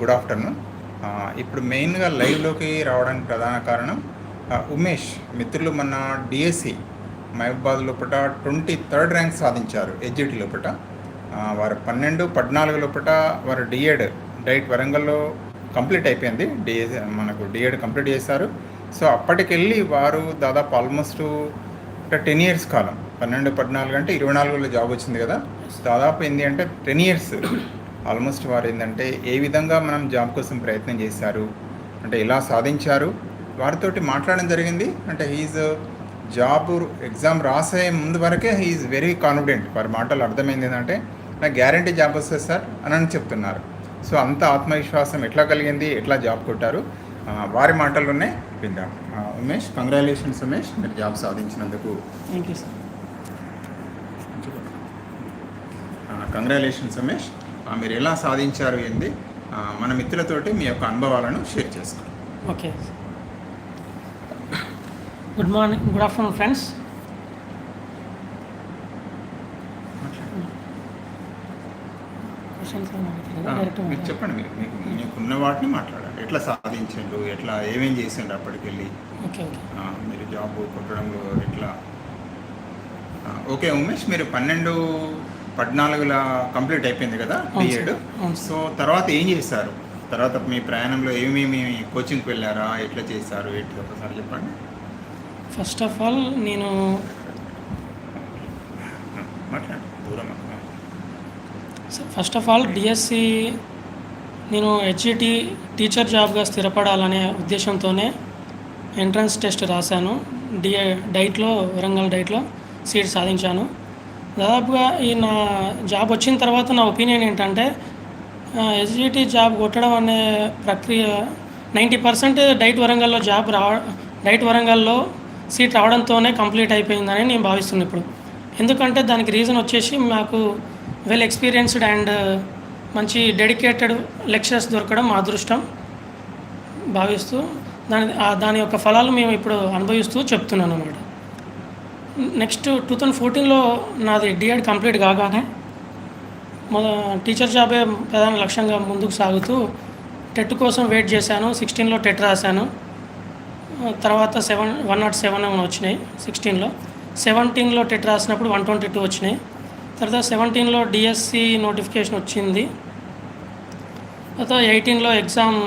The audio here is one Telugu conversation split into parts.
Good afternoon. ఇప్పుడు మెయిన్గా లైవ్లోకి రావడానికి ప్రధాన కారణం ఉమేష్ మిత్రులు మన డిఎస్సి మహబాద్ లోపల ట్వంటీ థర్డ్ ర్యాంక్ సాధించారు ఎడ్జిటి లోపల వారు పన్నెండు పద్నాలుగు లోపల వారు డిఎడ్ డైట్ వరంగల్లో కంప్లీట్ అయిపోయింది. డిఎస్ మనకు డిఎడ్ కంప్లీట్ చేశారు. సో అప్పటికెళ్ళి వారు దాదాపు ఆల్మోస్ట్ టెన్ ఇయర్స్ కాలం పన్నెండు పద్నాలుగు అంటే ఇరవై నాలుగులో జాబ్ వచ్చింది కదా. దాదాపు ఏంటి అంటే టెన్ ఇయర్స్ ఆల్మోస్ట్ వారు ఏంటంటే ఏ విధంగా మనం జాబ్ కోసం ప్రయత్నం చేశారు అంటే ఎలా సాధించారు వారితోటి మాట్లాడడం జరిగింది. అంటే హీజ్ జాబ్ ఎగ్జామ్ రాసే ముందు వరకే హీఈస్ వెరీ కాన్ఫిడెంట్. వారి మాటలు అర్థమైంది ఏంటంటే నాకు గ్యారంటీ జాబ్ వస్తుంది సార్ అని అని చెప్తున్నారు. సో అంత ఆత్మవిశ్వాసం ఎట్లా కలిగింది ఎట్లా జాబ్ కొట్టారు వారి మాటల్లోనే విందాం. ఉమేష్ కంగ్రాచులేషన్స్ ఉమేష్ మీరు job సాధించినందుకు. Thank you sir congratulations Umesh. మీరు ఎలా సాధించారు ఏంది? మన మిత్రులతోటి మీ యొక్క అనుభవాలను షేర్ చేసుకోండి. Okay. Good morning good afternoon friends. మీరు చెప్పండి మీరు. మీకు మీకున్న వాటిని మాట్లాడాలి ఎట్లా సాధించండు ఎట్లా ఏమేం చేసిండు అప్పటికెళ్ళి? Okay okay. ఆ, మీరు జాబ్ కొట్టడంలో ఎట్లా? ఓకే ఉమేష్ మీరు పన్నెండు పద్నాలుగుల కంప్లీట్ అయిపోయింది కదా బిఎడ్. సో తర్వాత ఏం చేశారు? తర్వాత మీ ప్రయాణంలో ఏమేమి కోచింగ్కి వెళ్ళారా? ఎట్లా చేశారు? ఏంటి? ఒకసారి చెప్పండి. ఫస్ట్ ఆఫ్ ఆల్ నేను దూరం. ఫస్ట్ ఆఫ్ ఆల్ డిఎస్సి నేను హెచ్ఈటి టీచర్ జాబ్గా స్థిరపడాలనే ఉద్దేశంతోనే ఎంట్రన్స్ టెస్ట్ రాశాను. డి డైట్లో వరంగల్ డైట్లో సీట్ సాధించాను. దాదాపుగా ఈ నా జాబ్ వచ్చిన తర్వాత నా ఒపీనియన్ ఏంటంటే ఎస్జిటి జాబ్ కొట్టడం అనే ప్రక్రియ నైంటీ పర్సెంట్ డైట్ వరంగల్లో జాబ్ రా డైట్ వరంగల్లో సీట్ రావడంతోనే కంప్లీట్ అయిపోయిందని నేను భావిస్తున్నాను ఇప్పుడు. ఎందుకంటే దానికి రీజన్ వచ్చేసి మాకు వెల్ ఎక్స్పీరియన్స్డ్ అండ్ మంచి డెడికేటెడ్ లెక్చరర్స్ దొరకడం మా అదృష్టం భావిస్తూ దాని దాని యొక్క ఫలాలు మేము ఇప్పుడు అనుభవిస్తూ చెప్తున్నాను అన్నమాట నెక్స్ట్ టూ థౌజండ్ ఫోర్టీన్లో నాది డిఎడ్ కంప్లీట్ కాగానే మొద టీచర్ జాబే ప్రధాన లక్ష్యంగా ముందుకు సాగుతూ టెట్ కోసం వెయిట్ చేశాను. సిక్స్టీన్లో టెట్ రాశాను. తర్వాత సెవెన్ వన్ నాట్ సెవెన్ వచ్చినాయి సిక్స్టీన్లో. సెవెంటీన్లో టెట్ రాసినప్పుడు వన్ ట్వంటీ టూ వచ్చినాయి. తర్వాత సెవెంటీన్లో డిఎస్సి నోటిఫికేషన్ వచ్చింది. తర్వాత ఎయిటీన్లో ఎగ్జామ్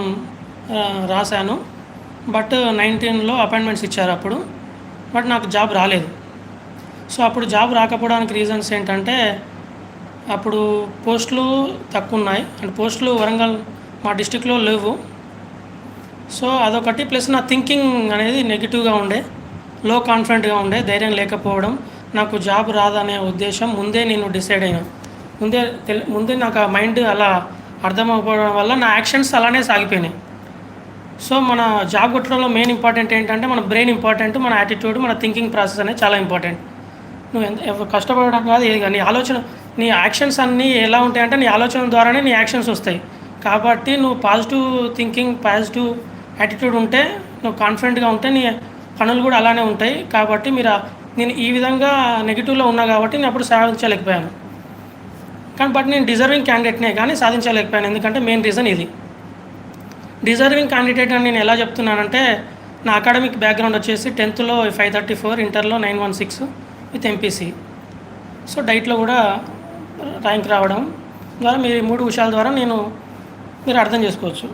రాశాను. బట్ నైన్టీన్లో అపాయింట్మెంట్స్ ఇచ్చారు అప్పుడు. బట్ నాకు జాబ్ రాలేదు. సో అప్పుడు జాబ్ రాకపోవడానికి రీజన్స్ ఏంటంటే అప్పుడు పోస్టులు తక్కువ ఉన్నాయి అండ్ పోస్టులు వరంగల్ మా డిస్టిక్లో లేవు. సో అదొకటి ప్లస్ నా థింకింగ్ అనేది నెగిటివ్గా ఉండే లో కాన్ఫిడెంట్గా ఉండే ధైర్యం లేకపోవడం నాకు జాబ్ రాదనే ఉద్దేశం ముందే నేను డిసైడ్ అయినా. ముందే తెలి ముందే నాకు ఆ మైండ్ అలా అర్థమైపోవడం వల్ల నా యాక్షన్స్ అలానే సాగిపోయినాయి. సో మన జాబ్ కొట్టడంలో మెయిన్ ఇంపార్టెంట్ ఏంటంటే మన బ్రెయిన్ ఇంపార్టెంట్ మన యాటిట్యూడ్ మన థింకింగ్ ప్రాసెస్ అనేది చాలా ఇంపార్టెంట్. నువ్వు ఎంత కష్టపడడం కాదు ఏది కానీ ఆలోచన నీ యాక్షన్స్ అన్నీ ఎలా ఉంటాయంటే నీ ఆలోచన ద్వారానే నీ యాక్షన్స్ వస్తాయి. కాబట్టి నువ్వు పాజిటివ్ థింకింగ్ పాజిటివ్ యాటిట్యూడ్ ఉంటే నువ్వు కాన్ఫిడెంట్గా ఉంటే నీ పనులు కూడా అలానే ఉంటాయి. కాబట్టి మీరు నేను ఈ విధంగా నెగిటివ్లో ఉన్నా కాబట్టి నేను అప్పుడు సాధించలేకపోయాను. కానీ బట్ నేను డిజర్వింగ్ క్యాండిడేట్నే కానీ సాధించలేకపోయాను. ఎందుకంటే మెయిన్ రీజన్ ఇది. డిజర్వింగ్ క్యాండిడేట్ అని నేను ఎలా చెప్తున్నానంటే నా అకాడమిక్ బ్యాక్గ్రౌండ్ వచ్చేసి టెన్త్లో ఫైవ్ థర్టీ ఫోర్ ఇంటర్లో nine one six with MPC so డైట్లో కూడా ర్యాంక్ రావడం ద్వారా మీరు మూడు విషయాల ద్వారా నేను మీరు అర్థం చేసుకోవచ్చు.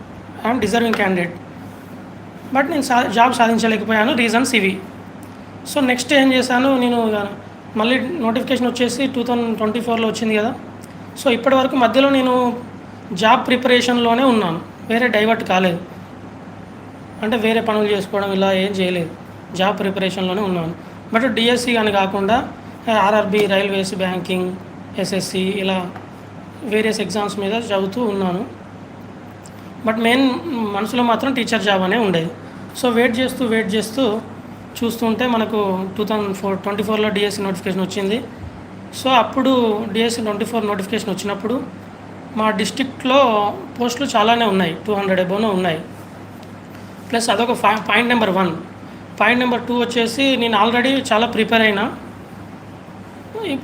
ఐఎమ్ డిజర్వింగ్ క్యాండిడేట్ బట్ నేను సా జాబ్ సాధించలేకపోయాను రీజన్స్ ఇవి. సో నెక్స్ట్ ఏం చేశాను నేను మళ్ళీ నోటిఫికేషన్ వచ్చేసి టూ థౌజండ్ ట్వంటీ ఫోర్లో వచ్చింది కదా. సో ఇప్పటి వరకు మధ్యలో నేను జాబ్ ప్రిపరేషన్లోనే ఉన్నాను. వేరే డైవర్ట్ కాలేదు. అంటే వేరే పనులు చేసుకోవడం ఇలా ఏం చేయలేదు. జాబ్ ప్రిపరేషన్లోనే ఉన్నాను. బట్ డిఎస్సి కానీ కాకుండా ఆర్ఆర్బి రైల్వేస్ బ్యాంకింగ్ ఎస్ఎస్సి ఇలా వేరియస్ ఎగ్జామ్స్ మీద చదువుతూ ఉన్నాను. బట్ మెయిన్ మనసులో మాత్రం టీచర్ జాబ్ అనే ఉండేది. సో వెయిట్ చేస్తూ వెయిట్ చేస్తూ చూస్తుంటే మనకు టూ థౌజండ్ ఫోర్ ట్వంటీ ఫోర్లో డిఎస్సి నోటిఫికేషన్ వచ్చింది. సో అప్పుడు డిఎస్సి ట్వంటీ ఫోర్ నోటిఫికేషన్ వచ్చినప్పుడు మా డిస్టిక్లో పోస్టులు చాలానే ఉన్నాయి టూ హండ్రెడ్ ఎబోనే ఉన్నాయి. ప్లస్ అదొక ఫా- point number one. Point number two వచ్చేసి నేను ఆల్రెడీ చాలా ప్రిపేర్ అయినా.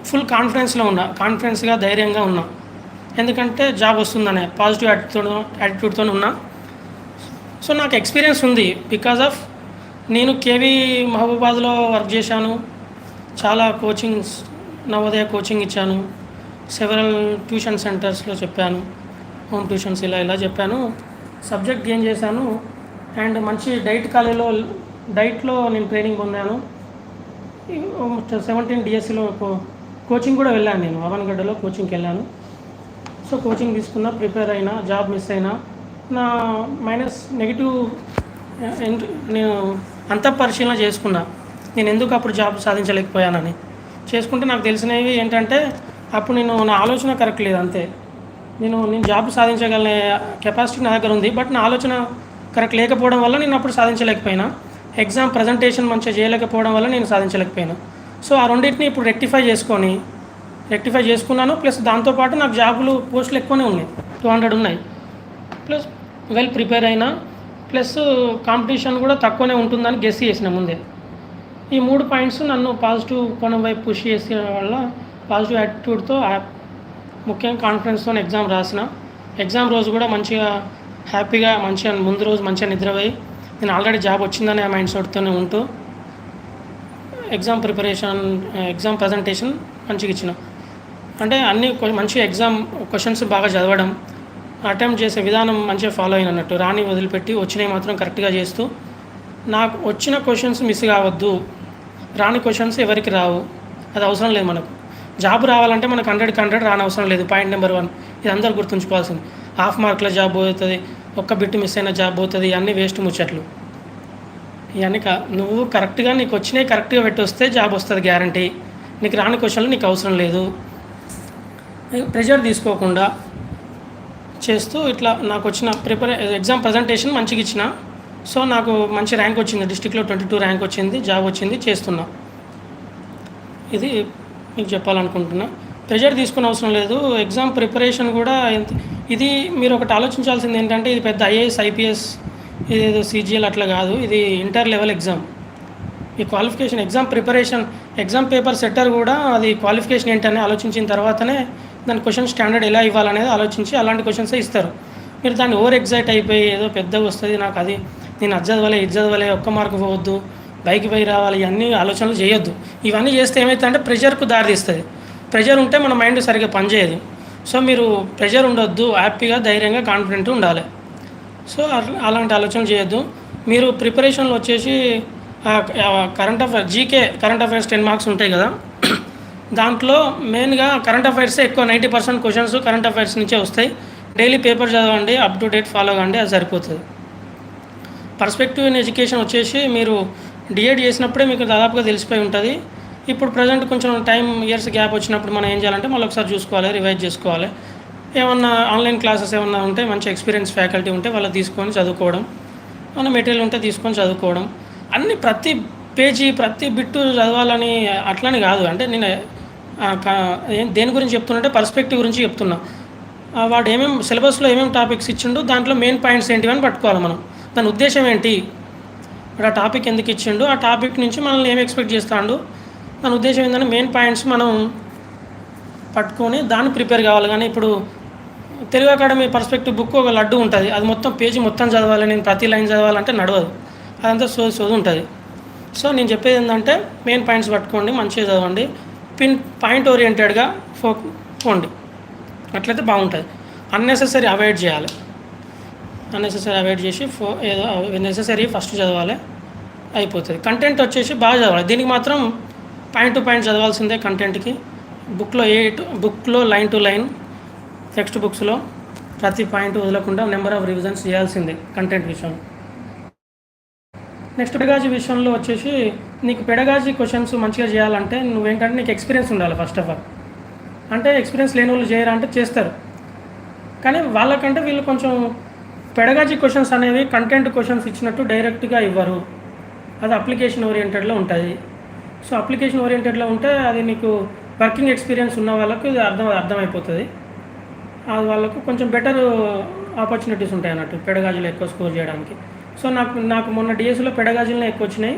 ఫుల్ కాన్ఫిడెన్స్లో ఉన్నా కాన్ఫిడెన్స్గా ధైర్యంగా ఉన్నా. ఎందుకంటే జాబ్ వస్తుందనే పాజిటివ్ యాటిట్యూడ్ యాటిట్యూడ్తో ఉన్నా. సో నాకు ఎక్స్పీరియన్స్ ఉంది. బికాజ్ ఆఫ్ నేను కేవీ మహబూబాద్లో వర్క్ చేశాను. చాలా కోచింగ్స్ నవోదయ కోచింగ్ ఇచ్చాను. సెవెరల్ ట్యూషన్ సెంటర్స్లో చెప్పాను. హోమ్ ట్యూషన్స్ ఇలా ఇలా చెప్పాను. సబ్జెక్ట్ గెయిన్ చేశాను. అండ్ మంచి డైట్ కాలేజీలో డైట్లో నేను ట్రైనింగ్ పొందాను. సెవెంటీన్ డిఎస్సిలో కోచింగ్ కూడా వెళ్ళాను నేను. అవన్గడ్డలో కోచింగ్కి వెళ్ళాను. సో కోచింగ్ తీసుకున్నా ప్రిపేర్ అయినా జాబ్ మిస్ అయినా నా మైనస్ నెగిటివ్ నేను అంత పరిశీలన చేసుకున్నా. నేను ఎందుకు అప్పుడు జాబ్ సాధించలేకపోయానని. చేసుకుంటే నాకు తెలిసినవి ఏంటంటే అప్పుడు నేను నా ఆలోచన కరెక్ట్ లేదు అంతే. నేను నేను జాబ్ సాధించగలనే కెపాసిటీ నా దగ్గర ఉంది బట్ నా ఆలోచన కరెక్ట్ లేకపోవడం వల్ల నేను అప్పుడు సాధించలేకపోయినా. ఎగ్జామ్ ప్రజెంటేషన్ మంచిగా చేయలేకపోవడం వల్ల నేను సాధించలేకపోయాను. సో ఆ రెండింటిని ఇప్పుడు రెక్టిఫై చేసుకొని రెక్టిఫై చేసుకున్నాను. ప్లస్ దాంతోపాటు నాకు జాబులు పోస్టులు ఎక్కువనే ఉన్నాయి. టూ హండ్రెడ్ ఉన్నాయి. ప్లస్ వెల్ ప్రిపేర్ అయినా ప్లస్ కాంపిటీషన్ కూడా తక్కువనే ఉంటుందని గెస్ చేసిన ముందే. ఈ మూడు పాయింట్స్ నన్ను పాజిటివ్ కోణం వైపు పుష్ చేసే వల్ల పాజిటివ్ యాటిట్యూడ్తో ముఖ్యంగా కాన్ఫిడెన్స్తో ఎగ్జామ్ రాసిన. ఎగ్జామ్ రోజు కూడా మంచిగా హ్యాపీగా మంచిగా ముందు రోజు మంచిగా నిద్రపోయి నేను ఆల్రెడీ జాబ్ వచ్చిందనే మైండ్ సెట్తోనే ఉంటూ ఎగ్జామ్ ప్రిపరేషన్ ఎగ్జామ్ ప్రజెంటేషన్ మంచిగా ఇచ్చిన. అంటే అన్ని మంచి ఎగ్జామ్ క్వశ్చన్స్ బాగా చదవడం అటెంప్ట్ చేసే విధానం మంచిగా ఫాలో అయిన అన్నట్టు రాని వదిలిపెట్టి వచ్చినవి మాత్రం కరెక్ట్గా చేస్తూ నాకు వచ్చిన క్వశ్చన్స్ మిస్ కావద్దు రాని క్వశ్చన్స్ ఎవరికి రావు అది అవసరం లేదు మనకు. జాబ్ రావాలంటే మనకు హండ్రెడ్కి హండ్రెడ్ రాని అవసరం లేదు పాయింట్ నెంబర్ వన్. ఇది అందరు గుర్తుంచుకోవాల్సింది. హాఫ్ మార్క్లో జాబ్ పోతుంది ఒక్క బిట్ మిస్ అయిన జాబ్ అవుతుంది ఇవన్నీ వేస్ట్ ముచ్చట్లు. ఇవన్నీ కా నువ్వు కరెక్ట్గా నీకు వచ్చినాయి కరెక్ట్గా పెట్టి వస్తే జాబ్ వస్తుంది గ్యారంటీ. నీకు రాని క్వశ్చన్లు నీకు అవసరం లేదు. ప్రెషర్ తీసుకోకుండా చేస్తూ ఇట్లా నాకు వచ్చిన ప్రిపేర్ ఎగ్జామ్ ప్రజెంటేషన్ మంచిగా ఇచ్చిన. సో నాకు మంచి ర్యాంక్ వచ్చింది డిస్టిక్లో ట్వంటీ టూ ర్యాంక్ వచ్చింది జాబ్ వచ్చింది చేస్తున్నా. ఇది మీకు చెప్పాలనుకుంటున్నా. ప్రెషర్ తీసుకునే అవసరం లేదు. ఎగ్జామ్ ప్రిపరేషన్ కూడా ఇది మీరు ఒకటి ఆలోచించాల్సింది ఏంటంటే ఇది పెద్ద ఐఏఎస్ ఐపీఎస్ ఇదేదో సీజీఎల్ అట్లా కాదు. ఇది ఇంటర్ లెవెల్ ఎగ్జామ్. ఈ qualification exam preparation exam paper setter కూడా అది క్వాలిఫికేషన్ ఏంటని ఆలోచించిన తర్వాతనే దాని క్వశ్చన్ స్టాండర్డ్ ఎలా ఇవ్వాలనేది ఆలోచించి అలాంటి క్వశ్చన్సే ఇస్తారు. మీరు దాన్ని ఓవర్ ఎగ్జైట్ అయిపోయి ఏదో పెద్దగా వస్తుంది నాకు అది నేను అజ్జదవలే చదవలే ఒక్క మార్కు పోవద్దు బైక్ పోయి రావాలి ఇవన్నీ ఆలోచనలు చేయొద్దు. ఇవన్నీ చేస్తే ఏమవుతుందంటే ప్రెషర్కు దారితీస్తుంది. ప్రెషర్ ఉంటే మన మైండ్ సరిగ్గా పనిచేయదు. సో మీరు ప్రెషర్ ఉండొద్దు హ్యాపీగా ధైర్యంగా కాన్ఫిడెంట్ ఉండాలి. సో అలాంటి ఆలోచన చేయొద్దు. మీరు ప్రిపరేషన్లో వచ్చేసి current affairs GK current affairs ten marks ఉంటాయి కదా. దాంట్లో మెయిన్గా కరెంట్ అఫైర్సే ఎక్కువ ninety percent questions current affairs నుంచే వస్తాయి. డైలీ పేపర్ చదవండి అప్ టు డేట్ ఫాలో కండి అది సరిపోతుంది. పర్స్పెక్టివ్ ఇన్ ఎడ్యుకేషన్ వచ్చేసి మీరు డిఎడ్ చేసినప్పుడే మీకు దాదాపుగా తెలిసిపోయి ఉంటుంది. ఇప్పుడు ప్రజెంట్ కొంచెం టైం ఇయర్స్ గ్యాప్ వచ్చినప్పుడు మనం ఏం చేయాలంటే మళ్ళీ ఒకసారి చూసుకోవాలి రివైజ్ చేసుకోవాలి. ఏమన్నా ఆన్లైన్ క్లాసెస్ ఏమన్నా ఉంటే మంచి ఎక్స్పీరియన్స్ ఫ్యాకల్టీ ఉంటే వాళ్ళు తీసుకొని చదువుకోవడం. మన మెటీరియల్ ఉంటే తీసుకొని చదువుకోవడం. అన్ని ప్రతి పేజీ ప్రతి బిట్టు చదవాలని అట్లని కాదు. అంటే నేను దేని గురించి చెప్తున్నంటే పర్స్పెక్టివ్ గురించి చెప్తున్నా. వాడు ఏమేమి సిలబస్లో ఏమేమి టాపిక్స్ ఇచ్చిండు దాంట్లో మెయిన్ పాయింట్స్ ఏంటివి అని పట్టుకోవాలి మనం. దాని ఉద్దేశం ఏంటి? వాడు ఆ టాపిక్ ఎందుకు ఇచ్చిండు? ఆ టాపిక్ నుంచి మనల్ని ఏం ఎక్స్పెక్ట్ చేస్తాడు? మన ఉద్దేశం ఏంటంటే మెయిన్ పాయింట్స్ మనం పట్టుకొని దాన్ని ప్రిపేర్ కావాలి. కానీ ఇప్పుడు తెలుగు అకాడమీ పర్స్పెక్టివ్ బుక్ ఒక లడ్డు ఉంటుంది. అది మొత్తం పేజీ మొత్తం చదవాలి. నేను ప్రతి లైన్ చదవాలంటే నడవదు. అదంతా సోది సోది ఉంటుంది. సో నేను చెప్పేది ఏంటంటే మెయిన్ పాయింట్స్ పట్టుకోండి మంచిగా చదవండి. పిన్ పాయింట్ ఓరియంటెడ్గా ఫో పోండి. అట్లయితే బాగుంటుంది. అన్నెసెసరీ అవాయిడ్ చేయాలి. అన్నెసెసరీ అవాయిడ్ చేసి ఫో ఏదో నెసెసరీ ఫస్ట్ చదవాలి. అయిపోతుంది. కంటెంట్ వచ్చేసి బాగా చదవాలి. దీనికి మాత్రం పాయింట్ టు పాయింట్ చదవాల్సిందే కంటెంట్కి. బుక్లో ఏ బుక్లో లైన్ టు లైన్ టెక్స్ట్ బుక్స్లో ప్రతి పాయింట్ వదలకుండా నెంబర్ ఆఫ్ రివిజన్స్ చేయాల్సిందే కంటెంట్ విషయం నెక్స్ట్ పెడగాజీ విషయంలో వచ్చేసి నీకు పెడగాజీ క్వశ్చన్స్ మంచిగా చేయాలంటే నువ్వేంటంటే నీకు ఎక్స్పీరియన్స్ ఉండాలి ఫస్ట్ ఆఫ్ ఆల్. అంటే ఎక్స్పీరియన్స్ లేని వాళ్ళు చేయరా అంటే చేస్తారు. కానీ వాళ్ళకంటే వీళ్ళు కొంచెం పెడగాజీ క్వశ్చన్స్ అనేవి కంటెంట్ క్వశ్చన్స్ ఇచ్చినట్టు డైరెక్ట్గా ఇవ్వరు. అది అప్లికేషన్ ఓరియంటెడ్లో ఉంటుంది సో అప్లికేషన్ ఓరియంటెడ్లో ఉంటే అది నీకు వర్కింగ్ ఎక్స్పీరియన్స్ ఉన్న వాళ్ళకు ఇది అర్థం అర్థమైపోతుంది. అది వాళ్ళకు కొంచెం బెటర్ ఆపర్చునిటీస్ ఉంటాయి అన్నట్టు పెడగాజులు ఎక్కువ స్కోర్ చేయడానికి. సో నాకు నాకు మొన్న డిఎస్సిలో పెడగాజులనే ఎక్కువ వచ్చినాయి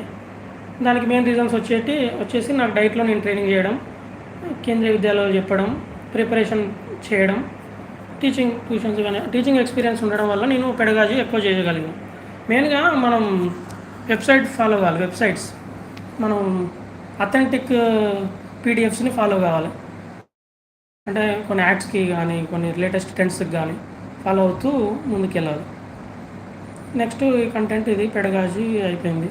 దానికి మెయిన్ రీజన్స్ వచ్చేటి వచ్చేసి నాకు డైట్లో నేను ట్రైనింగ్ చేయడం కేంద్రీయ విద్యాలయాలు చెప్పడం ప్రిపరేషన్ చేయడం టీచింగ్ ట్యూషన్స్ కానీ టీచింగ్ ఎక్స్పీరియన్స్ ఉండడం వల్ల నేను పెడగాజీ ఎక్కువ చేయగలిగాను. మెయిన్గా మనం వెబ్సైట్ ఫాలో కావాలి వెబ్సైట్స్. మనం అథెంటిక్ పీడిఎఫ్స్ని ఫాలో కావాలి. అంటే కొన్ని యాడ్స్కి కానీ కొన్ని లేటెస్ట్ ట్రెండ్స్కి కానీ ఫాలో అవుతూ ముందుకెళ్ళాలి. నెక్స్ట్ ఈ కంటెంట్ ఇది పెడగాజీ అయిపోయింది.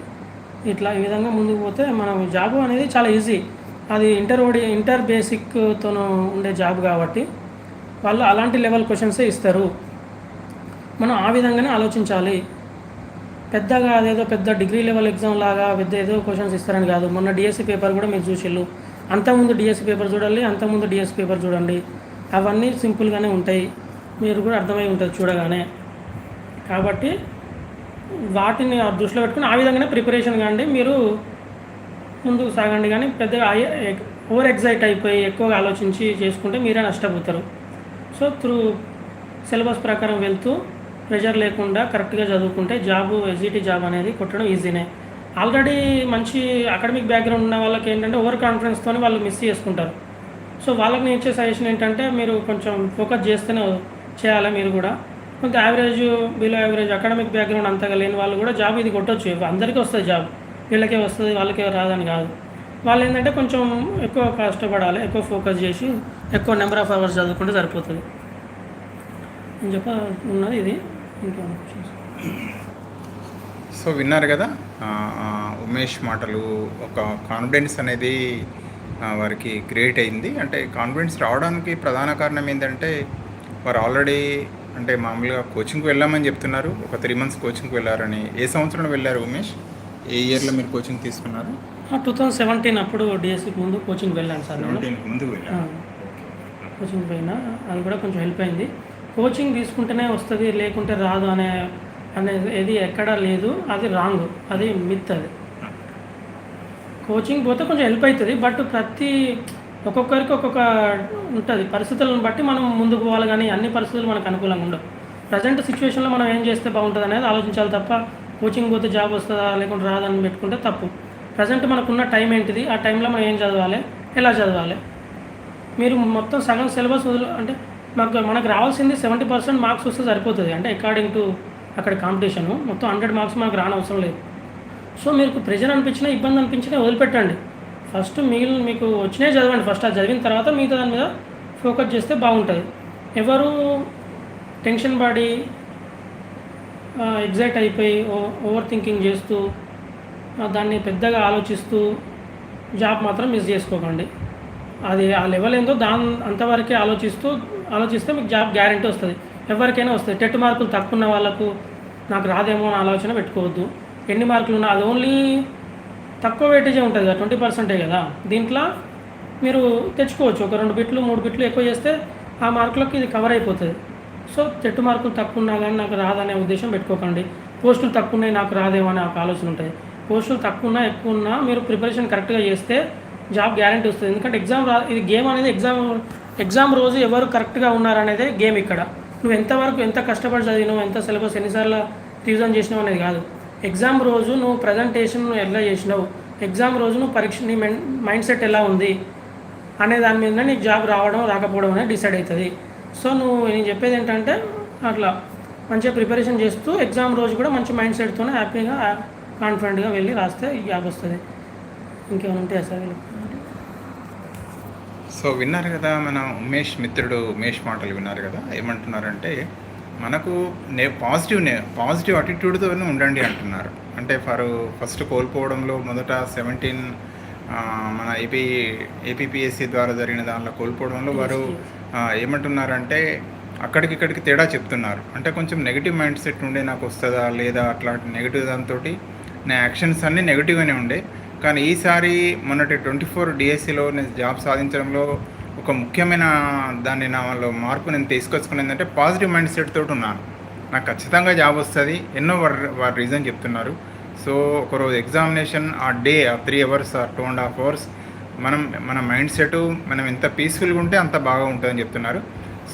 ఇట్లా ఈ విధంగా ముందుకు పోతే మనం జాబ్ అనేది చాలా ఈజీ అది ఇంటర్ ఓడి ఇంటర్ బేసిక్తో ఉండే జాబ్ కాబట్టి వాళ్ళు అలాంటి లెవెల్ క్వశ్చన్సే ఇస్తారు. మనం ఆ విధంగానే ఆలోచించాలి. పెద్దగా అదేదో పెద్ద డిగ్రీ లెవెల్ ఎగ్జామ్ లాగా పెద్ద ఏదో క్వశ్చన్స్ ఇస్తారని కాదు. మొన్న డిఎస్సి పేపర్ కూడా మీరు చూసిళ్ళు. అంతకుముందు డిఎస్సి పేపర్ చూడాలి అంతకుముందు డిఎస్సి పేపర్ చూడండి. అవన్నీ సింపుల్గానే ఉంటాయి. మీరు కూడా అర్థమై ఉంటుంది చూడగానే. కాబట్టి వాటిని దృష్టిలో పెట్టుకుని ఆ విధంగానే ప్రిపరేషన్ కాండి. మీరు ముందుకు సాగండి కానీ పెద్దగా ఓవర్ ఎగ్జైట్ అయిపోయి ఎక్కువగా ఆలోచించి చేసుకుంటే మీరే నష్టపోతారు. సో త్రూ సిలబస్ ప్రకారం వెళ్తూ ప్రెషర్ లేకుండా కరెక్ట్గా చదువుకుంటే జాబ్ ఎస్జిటి జాబ్ అనేది కొట్టడం ఈజీనే. ఆల్రెడీ మంచి అకాడమిక్ బ్యాక్గ్రౌండ్ ఉన్న వాళ్ళకి ఏంటంటే ఓవర్ కాన్ఫిడెన్స్తో వాళ్ళు మిస్ చేసుకుంటారు. సో వాళ్ళకి నేను ఇచ్చే సజెషన్ ఏంటంటే మీరు కొంచెం ఫోకస్ చేస్తేనే చేయాలి మీరు కూడా. కొంత average below average academic background అంతగా లేని వాళ్ళు కూడా జాబ్ ఇది కొట్టొచ్చు. అందరికీ వస్తుంది జాబ్. వీళ్ళకే వస్తుంది వాళ్ళకే రాదని కాదు. వాళ్ళు ఏంటంటే కొంచెం ఎక్కువ కష్టపడాలి ఎక్కువ ఫోకస్ చేసి ఎక్కువ నెంబర్ ఆఫ్ అవర్స్ చదువుకుంటే సరిపోతుంది. నేను చెప్ప ఉన్నది ఇది. సో విన్నారు కదా ఉమేష్ మాటలు ఒక కాన్ఫిడెన్స్ అనేది వారికి క్రియేట్ అయింది. అంటే కాన్ఫిడెన్స్ రావడానికి ప్రధాన కారణం ఏంటంటే వారు ఆల్రెడీ అంటే మామూలుగా కోచింగ్కి వెళ్ళామని చెప్తున్నారు. ఒక త్రీ మంత్స్ కోచింగ్కి వెళ్ళారని. ఏ సంవత్సరంలో వెళ్ళారు ఉమేష్? ఏ ఇయర్లో మీరు కోచింగ్ తీసుకున్నారు? టూ థౌజండ్ సెవెంటీన్ అప్పుడు డిఎస్సికి ముందు కోచింగ్ వెళ్ళాను సార్ ముందు కోచింగ్ పోయినా అది కూడా కొంచెం హెల్ప్ అయింది. కోచింగ్ తీసుకుంటేనే వస్తుంది లేకుంటే రాదు అనే అనేది ఎక్కడా లేదు అది రాంగ్ అది మిత్ అది. కోచింగ్ పోతే కొంచెం హెల్ప్ అవుతుంది బట్ ప్రతి ఒక్కొక్కరికి ఒక్కొక్క ఉంటుంది. పరిస్థితులను బట్టి మనం ముందుకు పోవాలి కానీ అన్ని పరిస్థితులు మనకు అనుకూలంగా ఉండవు. ప్రజెంట్ సిచ్యువేషన్లో మనం ఏం చేస్తే బాగుంటుంది అనేది ఆలోచించాలి తప్ప కోచింగ్ పోతే జాబ్ వస్తుందా లేకుంటే రాదని పెట్టుకుంటే తప్పు. ప్రజెంట్ మనకున్న టైం ఏంటిది ఆ టైంలో మనం ఏం చదవాలి ఎలా చదవాలి? మీరు మొత్తం సగం సిలబస్ వదిలి అంటే మాకు మనకు రావాల్సింది సెవెంటీ పర్సెంట్ మార్క్స్ వస్తే సరిపోతుంది. అంటే అకార్డింగ్ టు అక్కడ కాంపిటీషను మొత్తం హండ్రెడ్ మార్క్స్ మనకు రానవసరం లేదు. సో మీకు ప్రెజర్ అనిపించినా ఇబ్బంది అనిపించినా వదిలిపెట్టండి. ఫస్ట్ మిగిలిన మీకు వచ్చినాయి చదవండి. ఫస్ట్ అది చదివిన తర్వాత మిగతా దాని మీద ఫోకస్ చేస్తే బాగుంటుంది. ఎవరు టెన్షన్ పడి ఎగ్జైట్ అయిపోయి ఓవర్ థింకింగ్ చేస్తూ దాన్ని పెద్దగా ఆలోచిస్తూ జాబ్ మాత్రం మిస్ చేసుకోకండి. అది ఆ లెవెల్ ఏందో దాని అంతవరకే ఆలోచిస్తూ ఆలోచిస్తే మీకు జాబ్ గ్యారంటీ వస్తుంది. ఎవరికైనా వస్తుంది. టెట్ మార్కులు తక్కువ ఉన్న వాళ్ళకు నాకు రాదేమో అని ఆలోచన పెట్టుకోవద్దు. ఎన్ని మార్కులు ఉన్నా అది ఓన్లీ తక్కువ వెయిటేజే ఉంటుంది కదా ట్వంటీ పర్సెంటే కదా. దీంట్లో మీరు తెచ్చుకోవచ్చు. ఒక రెండు బిట్లు మూడు బిట్లు ఎక్కువ చేస్తే ఆ మార్కులకు ఇది కవర్ అయిపోతుంది. సో చెట్టు మార్కులు తక్కువ ఉన్నా కానీ నాకు రాదనే ఉద్దేశం పెట్టుకోకండి. పోస్టులు తక్కువ ఉన్నాయి నాకు రాదేమో అనే ఒక ఆలోచన ఉంటుంది. పోస్టులు తక్కువ ఉన్నా ఎక్కువ ఉన్నా మీరు ప్రిపరేషన్ కరెక్ట్గా చేస్తే జాబ్ గ్యారంటీ వస్తుంది. ఎందుకంటే ఎగ్జామ్ రా ఇది గేమ్ అనేది ఎగ్జామ్ ఎగ్జామ్ రోజు ఎవరు కరెక్ట్గా ఉన్నారనేదే గేమ్ ఇక్కడ. నువ్వు ఎంతవరకు ఎంత కష్టపడి చదివినావు ఎంత సిలబస్ ఎన్నిసార్లు రివిజన్ చేసినావు అనేది కాదు. ఎగ్జామ్ రోజు నువ్వు ప్రజెంటేషన్ నువ్వు ఎలా చేసినావు? ఎగ్జామ్ రోజు నువ్వు పరీక్ష నీ మైండ్ సెట్ ఎలా ఉంది? అనే దాని మీద నీకు జాబ్ రావడం రాకపోవడం అనేది డిసైడ్ అవుతుంది సో నువ్వు నేను చెప్పేది ఏంటంటే అట్లా మంచిగా ప్రిపరేషన్ చేస్తూ ఎగ్జామ్ రోజు కూడా మంచి మైండ్ సెట్తోనే హ్యాపీగా కాన్ఫిడెంట్గా వెళ్ళి రాస్తే జాబ్ వస్తుంది. ఇంకేమైనా ఉంటాయి సార్ సో విన్నారు కదా మన ఉమేష్ మిత్రుడు ఉమేష్ మాటలు విన్నారు కదా ఏమంటున్నారంటే మనకు నే పాజిటివ్ నే పాజిటివ్ అటిట్యూడ్తోనే ఉండండి అంటున్నారు. అంటే ఫర్ ఫస్ట్ కోల్పోవడంలో మొదట సెవెంటీన్ మన ఏపీ ఏపీపీఎస్సీ ద్వారా జరిగిన దానిలో కోల్పోవడంలో వారు ఏమంటున్నారంటే అక్కడికి ఇక్కడికి తేడా చెప్తున్నారు. అంటే కొంచెం నెగిటివ్ మైండ్ సెట్ ఉండే నాకు వస్తుందా లేదా అట్లాంటి నెగిటివ్ దాంతో నా యాక్షన్స్ అన్నీ నెగిటివ్గానే ఉండే. కానీ ఈసారి మొన్నటి ట్వంటీ ఫోర్ డిఎస్సిలో నేను జాబ్ సాధించడంలో ఒక ముఖ్యమైన దాన్ని నా వాళ్ళు మార్పు నేను తీసుకొచ్చుకుని ఏంటంటే పాజిటివ్ మైండ్ సెట్ తోటి ఉన్నాను. నాకు ఖచ్చితంగా జాబ్ వస్తుంది. ఎన్నో వారు వారు రీజన్ చెప్తున్నారు. సో ఒకరోజు ఎగ్జామినేషన్ ఆ డే ఆ త్రీ అవర్స్ ఆ టూ అండ్ హాఫ్ అవర్స్ మనం మన మైండ్ సెట్ మనం ఎంత పీస్ఫుల్గా ఉంటే అంత బాగా ఉంటుందని చెప్తున్నారు.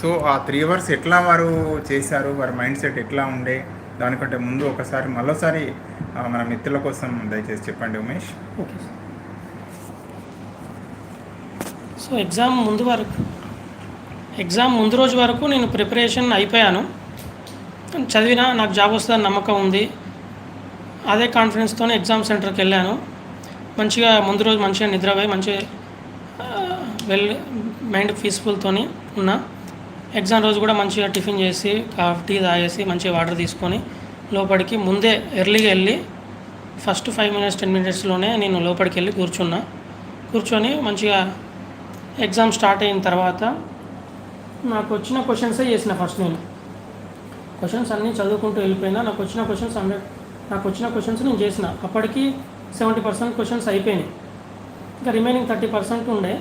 సో ఆ త్రీ అవర్స్ ఎట్లా వారు చేశారు? వారి మైండ్ సెట్ ఎట్లా ఉండే? దానికంటే ముందు ఒకసారి మరోసారి మన మిత్రుల కోసం దయచేసి చెప్పండి Umesh. Okay sir. So exam ముందు వరకు ఎగ్జామ్ ముందు రోజు వరకు నేను ప్రిపరేషన్ అయిపోయాను. చదివినా నాకు జాబ్ వస్తుందని నమ్మకం ఉంది. అదే కాన్ఫిడెన్స్తో ఎగ్జామ్ సెంటర్కి వెళ్ళాను. మంచిగా ముందు రోజు మంచిగా నిద్రపోయి మంచిగా వెల్ మైండ్ పీస్ఫుల్తో ఉన్నా. ఎగ్జామ్ రోజు కూడా మంచిగా టిఫిన్ చేసి కాఫీ టీ తాగేసి మంచిగా వాటర్ తీసుకొని లోపలికి ముందే ఎర్లీగా వెళ్ళి ఫస్ట్ ఫైవ్ మినిట్స్ టెన్ మినిట్స్లోనే నేను లోపలికి వెళ్ళి కూర్చున్నా. కూర్చొని మంచిగా ఎగ్జామ్ స్టార్ట్ అయిన తర్వాత నాకు వచ్చిన క్వశ్చన్సే చేసిన ఫస్ట్ నేను. క్వశ్చన్స్ అన్నీ చదువుకుంటూ వెళ్ళిపోయినా. నాకు వచ్చిన క్వశ్చన్స్ హండ్రెడ్ నాకు వచ్చిన క్వశ్చన్స్ నేను చేసిన. అప్పటికి సెవెంటీ పర్సెంట్ క్వశ్చన్స్ అయిపోయినాయి. ఇంకా రిమైనింగ్ థర్టీ పర్సెంట్ ఉండే.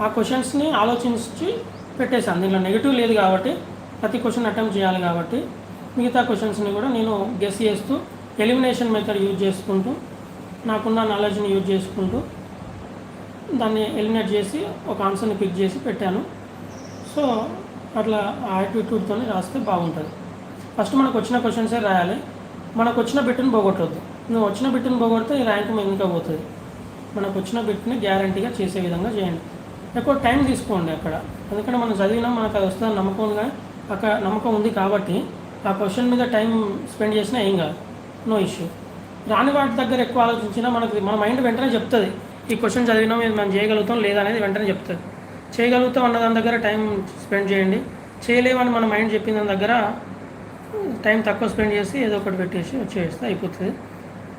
ఆ క్వశ్చన్స్ని ఆలోచించి పెట్టేశాను. దీంట్లో నెగిటివ్ లేదు కాబట్టి ప్రతి క్వశ్చన్ అటెంప్ట్ చేయాలి కాబట్టి మిగతా క్వశ్చన్స్ని కూడా నేను గెస్ చేస్తూ ఎలిమినేషన్ మెథడ్ యూజ్ చేసుకుంటూ నాకున్న నాలెడ్జ్ని యూజ్ చేసుకుంటూ దాన్ని ఎలిమినేట్ చేసి ఒక ఆన్సర్ని పిక్ చేసి పెట్టాను. సో అట్లా ఆ యాటిట్యూడ్తో రాస్తే బాగుంటుంది. ఫస్ట్ మనకు వచ్చిన క్వశ్చన్సే రాయాలి. మనకు వచ్చిన బిట్టును పోగొట్టద్దు. నువ్వు వచ్చిన బిట్టును పోగొడితే ఈ ర్యాంక్ ఇంకా పోతుంది. మనకు వచ్చిన బిట్ని గ్యారంటీగా చేసే విధంగా చేయండి. ఎక్కువ టైం తీసుకోండి అక్కడ. ఎందుకంటే మనం చదివినా మనకు అది వస్తుందని నమ్మకంగా అక్కడ నమ్మకం ఉంది కాబట్టి ఆ క్వశ్చన్ మీద టైం స్పెండ్ చేసినా ఏం కాదు. No issue. రాని వాటి దగ్గర ఎక్కువ ఆలోచించినా మనకి మన మైండ్ వెంటనే చెప్తుంది ఈ క్వశ్చన్ చదివినాం ఇది మనం చేయగలుగుతాం లేదా అనేది వెంటనే చెప్తుంది. చేయగలుగుతాం అన్న దాని దగ్గర టైం స్పెండ్ చేయండి. చేయలేమని మన మైండ్ చెప్పిన దాని దగ్గర టైం తక్కువ స్పెండ్ చేసి ఏదో ఒకటి పెట్టేసి వచ్చేస్తే అయిపోతుంది.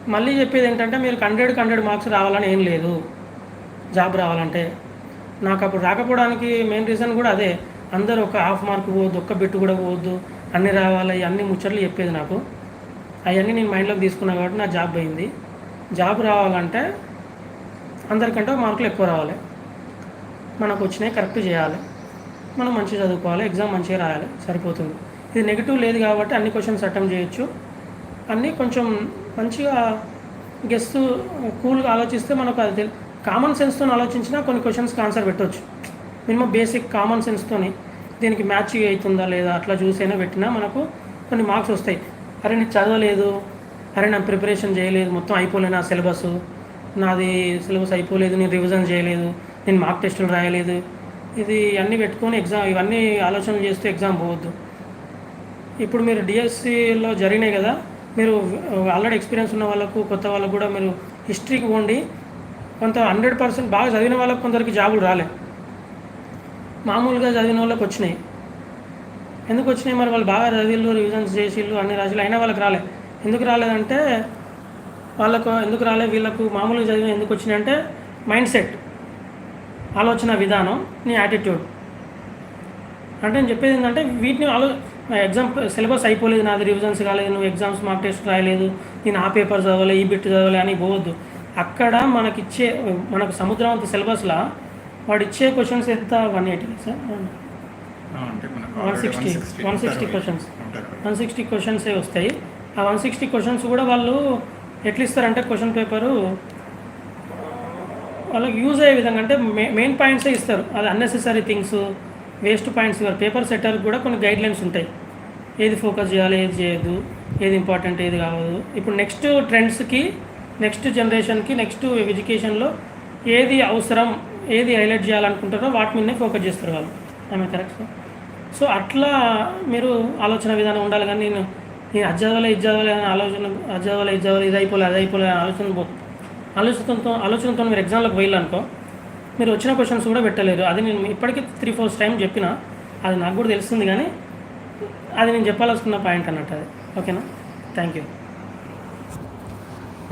మళ్ళీ చెప్పేది ఏంటంటే మీరు హండ్రెడ్కి హండ్రెడ్ మార్క్స్ రావాలని ఏం లేదు. జాబ్ రావాలంటే. నాకు అప్పుడు రాకపోవడానికి మెయిన్ రీజన్ కూడా అదే. అందరూ ఒక హాఫ్ మార్క్ పోవద్దు ఒక్క బిట్టు కూడా పోవద్దు. అన్నీ రావాలి అన్ని ముచ్చట్లు చెప్పేది నాకు. అవన్నీ నేను మైండ్లోకి తీసుకున్నాను కాబట్టి నా జాబ్ అయింది జాబ్ రావాలంటే అందరికంటే మార్కులు ఎక్కువ రావాలి. మనకు వచ్చినాయి కరెక్ట్ చేయాలి. మనం మంచిగా చదువుకోవాలి ఎగ్జామ్ మంచిగా రాయాలి సరిపోతుంది. ఇది నెగిటివ్ లేదు కాబట్టి అన్ని క్వశ్చన్స్ అటెంప్ట్ చేయొచ్చు. అన్నీ కొంచెం మంచిగా గెస్ట్ కూల్గా ఆలోచిస్తే మనకు అది కామన్ సెన్స్తో ఆలోచించినా కొన్ని క్వశ్చన్స్కి ఆన్సర్ పెట్టవచ్చు మినిమం బేసిక్ కామన్ సెన్స్తోని దీనికి మ్యాచ్ అవుతుందా లేదా అట్లా చూసైనా పెట్టినా మనకు కొన్ని మార్క్స్ వస్తాయి. అరే నేను చదవలేదు. అరే నా ప్రిపరేషన్ చేయలేదు. మొత్తం అయిపోలేదు నా సిలబస్. నాది సిలబస్ అయిపోలేదు. నేను రివిజన్ చేయలేదు. నేను మార్క్ టెస్టులు రాయలేదు. ఇది అన్నీ పెట్టుకొని ఎగ్జామ్ ఇవన్నీ ఆలోచనలు చేస్తే ఎగ్జామ్ పోవద్దు. ఇప్పుడు మీరు డిఎస్సిలో జరిగినాయి కదా మీరు ఆల్రెడీ ఎక్స్పీరియన్స్ ఉన్న వాళ్ళకు కొత్త వాళ్ళకు కూడా మీరు హిస్టరీకి పోండి. కొంత హండ్రెడ్ పర్సెంట్ బాగా చదివిన వాళ్ళకి కొందరికి జాబులు రాలేదు మామూలుగా చదివిన వాళ్ళకి వచ్చినాయి. ఎందుకు వచ్చినాయి? మరి వాళ్ళు బాగా చదివిళ్ళు రివిజన్స్ చేసిళ్ళు అన్ని రాసిళ్ళు అయినా వాళ్ళకి రాలే. ఎందుకు రాలేదంటే వాళ్ళకు ఎందుకు రాలే? వీళ్ళకు మామూలుగా చదివిన ఎందుకు వచ్చినాయి అంటే మైండ్ సెట్ ఆలోచన విధానం నీ యాటిట్యూడ్ అంటే నేను చెప్పేది ఏంటంటే వీటిని ఆలో ఎగ్జామ్ సిలబస్ అయిపోలేదు నాది రివిజన్స్ కాలేదు నువ్వు ఎగ్జామ్స్ మార్క్ టెస్ట్ రాయలేదు నేను ఆ పేపర్ చదవాలి ఈ బిట్ చదవాలి అని పోవద్దు. అక్కడ మనకిచ్చే మనకు సముద్రం అంత సిలబస్లో వాడు ఇచ్చే క్వశ్చన్స్ ఎంత one eighty sir one sixty 160 one sixty. Questions. One sixty క్వశ్చన్సే వస్తాయి. ఆ వన్ సిక్స్టీ క్వశ్చన్స్ కూడా వాళ్ళు ఎట్లా ఇస్తారంటే క్వశ్చన్ పేపరు వాళ్ళకి యూజ్ అయ్యే విధంగా అంటే మెయిన్ పాయింట్సే ఇస్తారు. అది అన్నెసెసరీ థింగ్స్ వేస్ట్ పాయింట్స్ ఇవ్వరు. పేపర్ సెట్టర్కి కూడా కొన్ని గైడ్ లైన్స్ ఉంటాయి. ఏది ఫోకస్ చేయాలి ఏది చేయొద్దు ఏది ఇంపార్టెంట్ ఏది కావద్దు. ఇప్పుడు నెక్స్ట్ ట్రెండ్స్కి నెక్స్ట్ జనరేషన్కి నెక్స్ట్ ఎడ్యుకేషన్లో ఏది అవసరం ఏది హైలైట్ చేయాలనుకుంటారో వాటి మీదనే ఫోకస్ చేస్తారు వాళ్ళు. ఆమె కరెక్ట్ సో అట్లా మీరు ఆలోచన విధానం ఉండాలి కానీ నేను నేను అది చదవాలి అని ఆలోచన అది చదవాలి ఇది అయిపోలే అది అయిపోలే అని ఆలోచన పో ఆలోచనతో ఆలోచనతో మీరు ఎగ్జామ్లోకి వెళ్ళాలనుకో మీరు వచ్చిన క్వశ్చన్స్ కూడా పెట్టలేరు. అది నేను ఇప్పటికీ త్రీ ఫోర్ టైం చెప్పిన అది నాకు కూడా తెలుస్తుంది కానీ అది నేను చెప్పాల్సుకున్న పాయింట్ అన్నట్టు అది. ఓకేనా thank you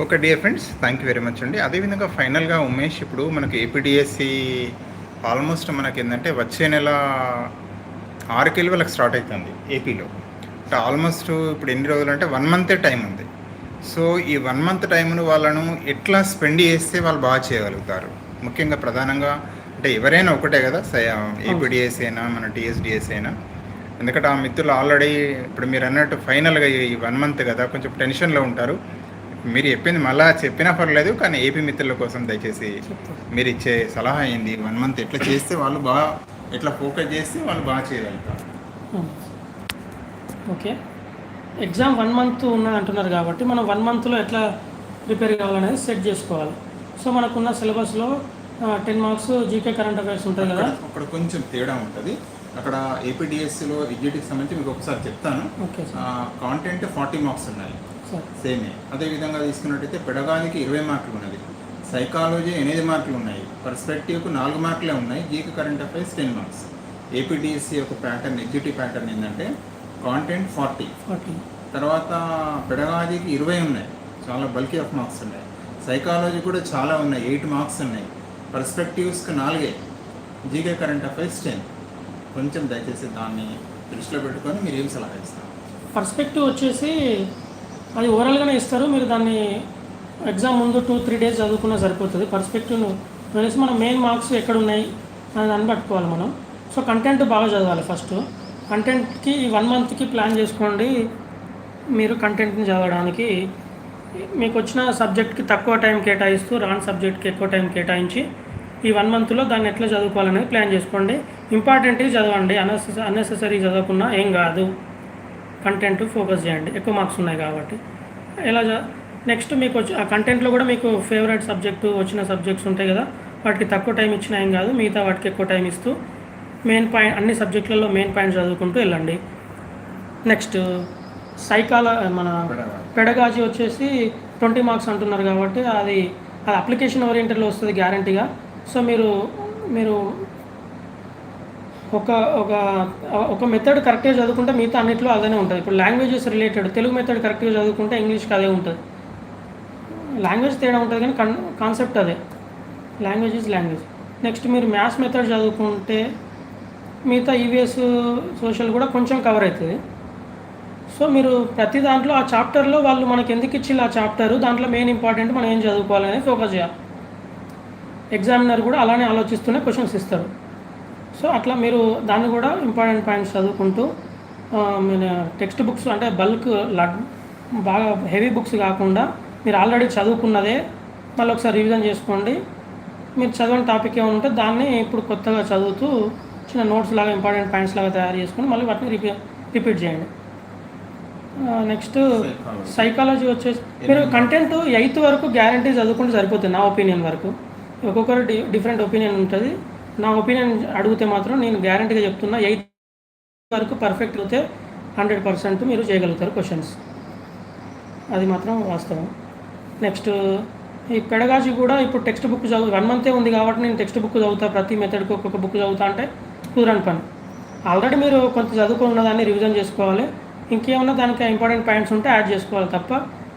okay dear friends thank you very much అండి. అదేవిధంగా ఫైనల్గా ఉమేష్ ఇప్పుడు మనకి ఏపీడిఎస్సి ఆల్మోస్ట్ మనకి ఏంటంటే వచ్చే నెల ఆరుకెళ్ళి వాళ్ళకి స్టార్ట్ అవుతుంది ఏపీలో అంటే ఆల్మోస్ట్ ఇప్పుడు ఎన్ని రోజులు అంటే వన్ మంతే టైం ఉంది. సో ఈ వన్ మంత్ టైంను వాళ్ళను ఎట్లా స్పెండ్ చేస్తే వాళ్ళు బాగా చేయగలుగుతారు? ముఖ్యంగా ప్రధానంగా అంటే ఎవరైనా ఒకటే కదా ఏపీడిఎస్ అయినా మన టీఎస్డిఎస్ అయినా. ఎందుకంటే ఆ మిత్రులు ఆల్రెడీ ఇప్పుడు మీరు అన్నట్టు ఫైనల్గా ఈ వన్ మంత్ కదా కొంచెం టెన్షన్లో ఉంటారు. మీరు చెప్పింది మళ్ళా చెప్పినా పర్లేదు కానీ ఏపీ మిత్రుల కోసం దయచేసి మీరు ఇచ్చే సలహా ఏంది? వన్ మంత్ ఎట్లా చేస్తే వాళ్ళు బాగా ఎట్లా ఫోకస్ చేస్తే వాళ్ళు బాగా చేయగలుగుతారు. ఓకే. ఎగ్జామ్ వన్ మంత్ ఉన్నది అంటున్నారు కాబట్టి మనం వన్ మంత్లో ఎట్లా ప్రిపేర్ కావాలనేది సెట్ చేసుకోవాలి. సో మనకున్న సిలబస్లో ten marks GK current affairs ఉంటుంది కదా? అక్కడ కొంచెం తేడా ఉంటుంది. అక్కడ ఏపీడిఎస్సిలో ఎగ్జిట్కి సంబంధించి మీకు ఒకసారి చెప్తాను. కాంటెంట్ ఫార్టీ మార్క్స్ ఉన్నాయి. సేమే. అదే విధంగా తీసుకున్నట్టయితే పెడగానికి ఇరవై మార్కులు ఉన్నది. సైకాలజీ ఎనిమిది మార్కులు ఉన్నాయి. పర్స్పెక్టివ్కు నాలుగు మార్కులే ఉన్నాయి. GK current affairs ten marks APDSC యొక్క ప్యాటర్న్ ఎగ్జిక్యూటివ్ ప్యాటర్న్ ఏంటంటే కాంటెంట్ ఫార్టీ ఫార్టీ తర్వాత పెడగాజీకి ఇరవై ఉన్నాయి. చాలా బల్కీ ఆఫ్ మార్క్స్ ఉన్నాయి. సైకాలజీ కూడా చాలా ఉన్నాయి. ఎయిట్ మార్క్స్ ఉన్నాయి. పర్స్పెక్టివ్స్కి నాలుగే. జీకే కరెంట్ అఫైర్స్ టెన్ కొంచెం దయచేసి దాన్ని దృష్టిలో పెట్టుకొని మీరు ఏం సలహా ఇస్తారు? పర్స్పెక్టివ్ వచ్చేసి అది ఓవరాల్గానే ఇస్తారు. మీరు దాన్ని ఎగ్జామ్ ముందు టూ త్రీ డేస్ చదువుకున్నా సరిపోతుంది. పర్స్పెక్టివ్ను అనేసి మనం మెయిన్ మార్క్స్ ఎక్కడ ఉన్నాయి అని దాన్ని పట్టుకోవాలి మనం. సో కంటెంట్ బాగా చదవాలి ఫస్ట్ కంటెంట్కి వన్ మంత్కి ప్లాన్ చేసుకోండి. మీరు కంటెంట్ని చదవడానికి మీకు వచ్చిన సబ్జెక్ట్కి తక్కువ టైం కేటాయిస్తూ రాని సబ్జెక్ట్కి ఎక్కువ టైం కేటాయించి ఈ వన్ మంత్లో దాన్ని ఎట్లా చదువుకోవాలనేది ప్లాన్ చేసుకోండి. ఇంపార్టెంట్వి చదవండి. అన్నెసెసరీ చదవకుండా ఏం కాదు. కంటెంట్ ఫోకస్ చేయండి. ఎక్కువ మార్క్స్ ఉన్నాయి కాబట్టి. ఎలా నెక్స్ట్ మీకు వచ్చి ఆ కంటెంట్లో కూడా మీకు ఫేవరెట్ సబ్జెక్టు వచ్చిన సబ్జెక్ట్స్ ఉంటాయి కదా వాటికి తక్కువ టైం ఇచ్చినా ఏం కాదు మిగతా వాటికి ఎక్కువ టైం ఇస్తూ మెయిన్ పాయింట్ అన్ని సబ్జెక్టులలో మెయిన్ పాయింట్ చదువుకుంటూ వెళ్ళండి. నెక్స్ట్ సైకాల మన పెడగాజీ. పెడగాజీ వచ్చేసి ట్వంటీ మార్క్స్ అంటున్నారు కాబట్టి అది అది అప్లికేషన్ ఓరియంటెడ్లో వస్తుంది గ్యారంటీగా సో మీరు మీరు ఒక ఒక ఒక మెథడ్ కరెక్ట్గా చదువుకుంటే మిగతా అన్నిట్లో అదే ఉంటుంది. ఇప్పుడు లాంగ్వేజెస్ రిలేటెడ్ తెలుగు మెథడ్ కరెక్ట్గా చదువుకుంటే ఇంగ్లీష్కి అదే ఉంటుంది. లాంగ్వేజ్ తేడా ఉంటుంది కానీ కన్ కాన్సెప్ట్ అదే. లాంగ్వేజ్ ఈజ్ లాంగ్వేజ్ నెక్స్ట్ మీరు మ్యాథ్స్ మెథడ్ చదువుకుంటే మిగతా ఈవీఎస్ సోషల్ కూడా కొంచెం కవర్ అవుతుంది సో మీరు ప్రతి దాంట్లో ఆ చాప్టర్లో వాళ్ళు మనకి ఎందుకు ఇచ్చి ఆ చాప్టర్ దాంట్లో మెయిన్ ఇంపార్టెంట్ మనం ఏం చదువుకోవాలనేది ఫోకస్ చేయాలి. ఎగ్జామినర్ కూడా అలానే ఆలోచిస్తూనే క్వశ్చన్స్ ఇస్తారు. సో అట్లా మీరు దాన్ని కూడా ఇంపార్టెంట్ పాయింట్స్ చదువుకుంటూ మీరు టెక్స్ట్ బుక్స్ అంటే బల్క్ లడ్ బాగా హెవీ బుక్స్ కాకుండా మీరు ఆల్రెడీ చదువుకున్నదే మళ్ళీ ఒకసారి రివిజన్ చేసుకోండి. మీరు చదవని టాపిక్ ఏమైనా ఉంటే దాన్ని ఇప్పుడు కొత్తగా చదువుతూ చిన్న నోట్స్ లాగా ఇంపార్టెంట్ పాయింట్స్ లాగా తయారు చేసుకొని మళ్ళీ వాటిని రిపీ రిపీట్ చేయండి. నెక్స్ట్. సైకాలజీ వచ్చేసి మీరు కంటెంట్ ఎయిత్ వరకు గ్యారంటీ చదువుకుంటే సరిపోతుంది నా ఒపీనియన్ వరకు. ఒక్కొక్కరు డిఫరెంట్ ఒపీనియన్ ఉంటుంది. నా ఒపీనియన్ అడిగితే మాత్రం నేను గ్యారంటీగా చెప్తున్నా ఎయిత్ వరకు పర్ఫెక్ట్ అయితే హండ్రెడ్ పర్సెంట్ మీరు చేయగలుగుతారు క్వశ్చన్స్ అది మాత్రం వాస్తవం. నెక్స్ట్ ఈ పెడగాజీ కూడా ఇప్పుడు టెక్స్ట్ బుక్ చదువు వన్ మంతే ఉంది కాబట్టి నేను టెక్స్ట్ బుక్ చదువుతా ప్రతి మెథడ్కి ఒక్కొక్క బుక్ చదువుతా అంటే కుదరని పని. ఆల్రెడీ మీరు కొంత చదువుకుని ఉన్నదాన్ని రివిజన్ చేసుకోవాలి. ఇంకేమన్నా దానికి ఇంపార్టెంట్ పాయింట్స్ ఉంటే యాడ్ చేసుకోవాలి తప్ప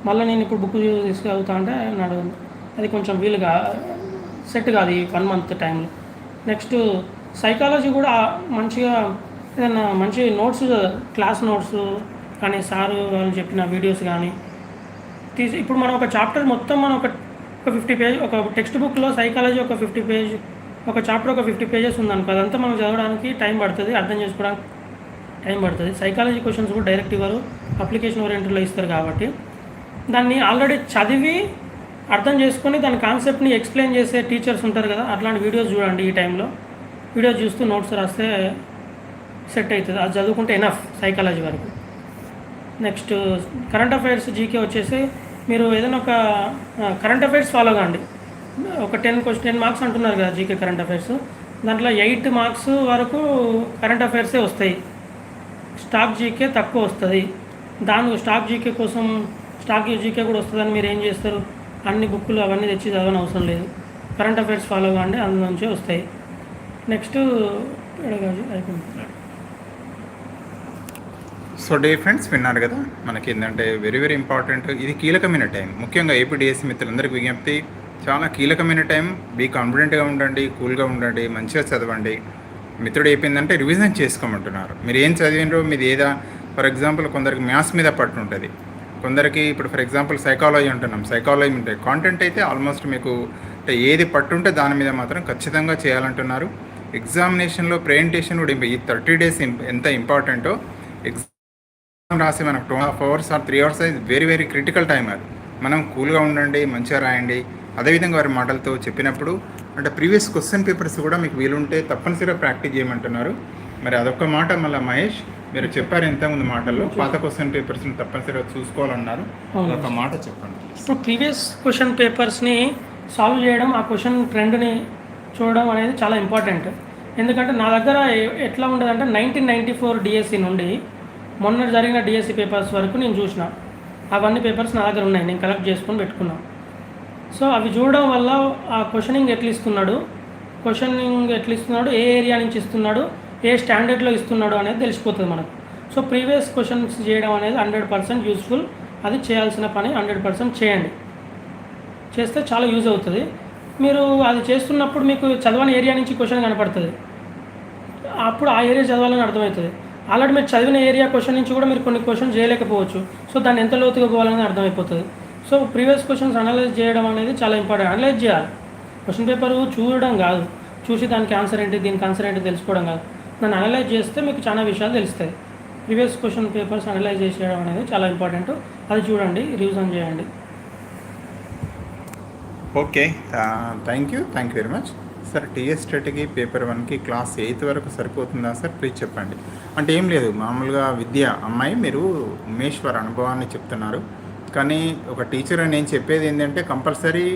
మళ్ళీ నేను ఇప్పుడు బుక్ తీసుకెళ్తా అంటే నడవదు. అది కొంచెం వీలుగా సెట్ కాదు ఈ వన్ మంత్ టైంలో నెక్స్ట్ సైకాలజీ కూడా మంచిగా ఏదైనా మంచి నోట్స్ క్లాస్ నోట్స్ కానీ సారు వాళ్ళు చెప్పిన వీడియోస్ కానీ తీసి ఇప్పుడు మనం ఒక చాప్టర్ మొత్తం మనం ఒక ఒక ఫిఫ్టీ పేజ్ ఒక టెక్స్ట్ బుక్లో సైకాలజీ ఒక ఫిఫ్టీ పేజ్ ఒక చాప్టర్ ఒక ఫిఫ్టీ పేజెస్ ఉందనుకో అదంతా మనం చదవడానికి టైం పడుతుంది అర్థం చేసుకోవడానికి టైం పడుతుంది. సైకాలజీ క్వశ్చన్స్ కూడా డైరెక్ట్ ఇవ్వరు అప్లికేషన్ ఓరియంటెడ్లో ఇస్తారు కాబట్టి. దాన్ని ఆల్రెడీ చదివి అర్థం చేసుకొని దాని కాన్సెప్ట్ని ఎక్స్ప్లెయిన్ చేసే టీచర్స్ ఉంటారు కదా అట్లాంటి వీడియోస్ చూడండి ఈ టైంలో వీడియోస్ చూస్తూ నోట్స్ రాస్తే సెట్ అవుతుంది అది చదువుకుంటే ఎనఫ్ సైకాలజీ వరకు. నెక్స్ట్ కరెంట్ అఫైర్స్ జీకే వచ్చేసి మీరు ఏదైనా ఒక కరెంట్ అఫైర్స్ ఫాలో కాండి. ఒక టెన్ క్వశ్చన్ టెన్ మార్క్స్ అంటున్నారు కదా జీకే కరెంట్ అఫైర్స్ దాంట్లో ఎయిట్ మార్క్స్ వరకు కరెంట్ అఫైర్సే వస్తాయి. స్టాక్ జీకే తక్కువ వస్తుంది. దాని స్టాక్ జీకే కోసం స్టాక్ జీకే కూడా వస్తుందని మీరు ఏం చేస్తారు? అన్ని బుక్కులు అవన్నీ తెచ్చి చదవని అవసరం లేదు. కరెంట్ అఫైర్స్ ఫాలో కాండి అందులో నుంచి వస్తాయి. నెక్స్ట్ అయిపోయింది. సో డే ఫ్రెండ్స్ విన్నారు కదా మనకి ఏంటంటే వెరీ వెరీ ఇంపార్టెంట్ ఇది కీలకమైన టైం ముఖ్యంగా ఏపీడిఎస్ మిత్రులందరికీ విజ్ఞప్తి చాలా కీలకమైన టైం బీ కాన్ఫిడెంట్గా ఉండండి కూల్గా ఉండండి మంచిగా చదవండి. మిత్రుడు అయిపోయిందంటే రివిజన్ చేసుకోమంటున్నారు. మీరు ఏం చదివినరో మీది ఏదా? ఫర్ ఎగ్జాంపుల్ కొందరికి మ్యాథ్స్ మీద పట్టు ఉంటుంది కొందరికి ఇప్పుడు ఫర్ ఎగ్జాంపుల్ సైకాలజీ అంటున్నాం. సైకాలజీ ఉంటే కాంటెంట్ అయితే ఆల్మోస్ట్ మీకు అంటే ఏది పట్టుంటే దాని మీద మాత్రం ఖచ్చితంగా చేయాలంటున్నారు. ఎగ్జామినేషన్లో ప్రజెంటేషన్ కూడా ఈ థర్టీ డేస్ ఎంత ఇంపార్టెంటో ఎగ్జామ్ రాసి మనకు two half hours or three hours అనేది వెరీ వెరీ క్రిటికల్ టైం అది. మనం కూల్గా ఉండండి మంచిగా రాయండి. అదేవిధంగా వారి మాటలతో చెప్పినప్పుడు అంటే ప్రీవియస్ క్వశ్చన్ పేపర్స్ కూడా మీకు వీలుంటే తప్పనిసరిగా ప్రాక్టీస్ చేయమంటున్నారు. మరి అదొక మాట మళ్ళీ మహేష్ మీరు చెప్పారు ఇంతకుముందు మాటల్లో పాత క్వశ్చన్ పేపర్స్ని తప్పనిసరిగా చూసుకోవాలన్నారు. అదొక మాట చెప్పండి. ఇప్పుడు ప్రీవియస్ క్వశ్చన్ పేపర్స్ని సాల్వ్ చేయడం ఆ క్వశ్చన్ ట్రెండ్ని చూడడం అనేది చాలా ఇంపార్టెంట్ ఎందుకంటే నా దగ్గర ఎట్లా ఉండదంటే నైన్టీన్ నైంటీ ఫోర్ డిఎస్సి నుండి మొన్న జరిగిన డిఎస్సి పేపర్స్ వరకు నేను చూసిన. అవన్నీ పేపర్స్ నా దగ్గర ఉన్నాయి నేను కలెక్ట్ చేసుకొని పెట్టుకున్నా. సో అవి చూడడం వల్ల ఆ క్వశ్చనింగ్ ఎట్లా ఇస్తున్నాడు? క్వశ్చనింగ్ ఎట్లా ఇస్తున్నాడు? ఏ ఏరియా నుంచి ఇస్తున్నాడు? ఏ స్టాండర్డ్లో ఇస్తున్నాడో అనేది తెలిసిపోతుంది మనకు. సో ప్రీవియస్ క్వశ్చన్స్ చేయడం అనేది హండ్రెడ్ పర్సెంట్ యూస్ఫుల్ అది చేయాల్సిన పని హండ్రెడ్ పర్సెంట్ చేయండి. చేస్తే చాలా యూజ్ అవుతుంది. మీరు అది చేస్తున్నప్పుడు మీకు చదవని ఏరియా నుంచి క్వశ్చన్ కనపడుతుంది. అప్పుడు ఆ ఏరియా చదవాలని అర్థమవుతుంది. ఆల్రెడీ మీరు చదివిన ఏరియా క్వశ్చన్ నుంచి కూడా మీరు కొన్ని క్వశ్చన్ చేయలేకపోవచ్చు. సో దాన్ని ఎంత లోతుగా పోవాలని అర్థమైపోతుంది. సో ప్రీవియస్ క్వశ్చన్స్ అనలైజ్ చేయడం అనేది చాలా ఇంపార్టెంట్ అనలైజ్ చేయాలి. క్వశ్చన్ పేపర్ చూడడం కాదు. చూసి దానికి ఆన్సర్ ఏంటి దీనికి ఆన్సర్ ఏంటి తెలుసుకోవడం కాదు. దాన్ని అనలైజ్ చేస్తే మీకు చాలా విషయాలు తెలుస్తాయి. ప్రీవియస్ క్వశ్చన్ పేపర్స్ అనలైజ్ చేయడం అనేది చాలా ఇంపార్టెంట్ అది చూడండి రివిజన్ చేయండి. Okay thank you thank you very much sir TS strategy paper వన్కి క్లాస్ ఎయిత్ వరకు సరిపోతుందా సార్ ప్లీజ్ చెప్పండి. అంటే ఏం లేదు మామూలుగా విద్య అమ్మాయి మీరు ఉమేశ్వర్ అనుభవాన్ని చెప్తున్నారు. కానీ ఒక టీచర్ నేను చెప్పేది ఏంటంటే కంపల్సరీ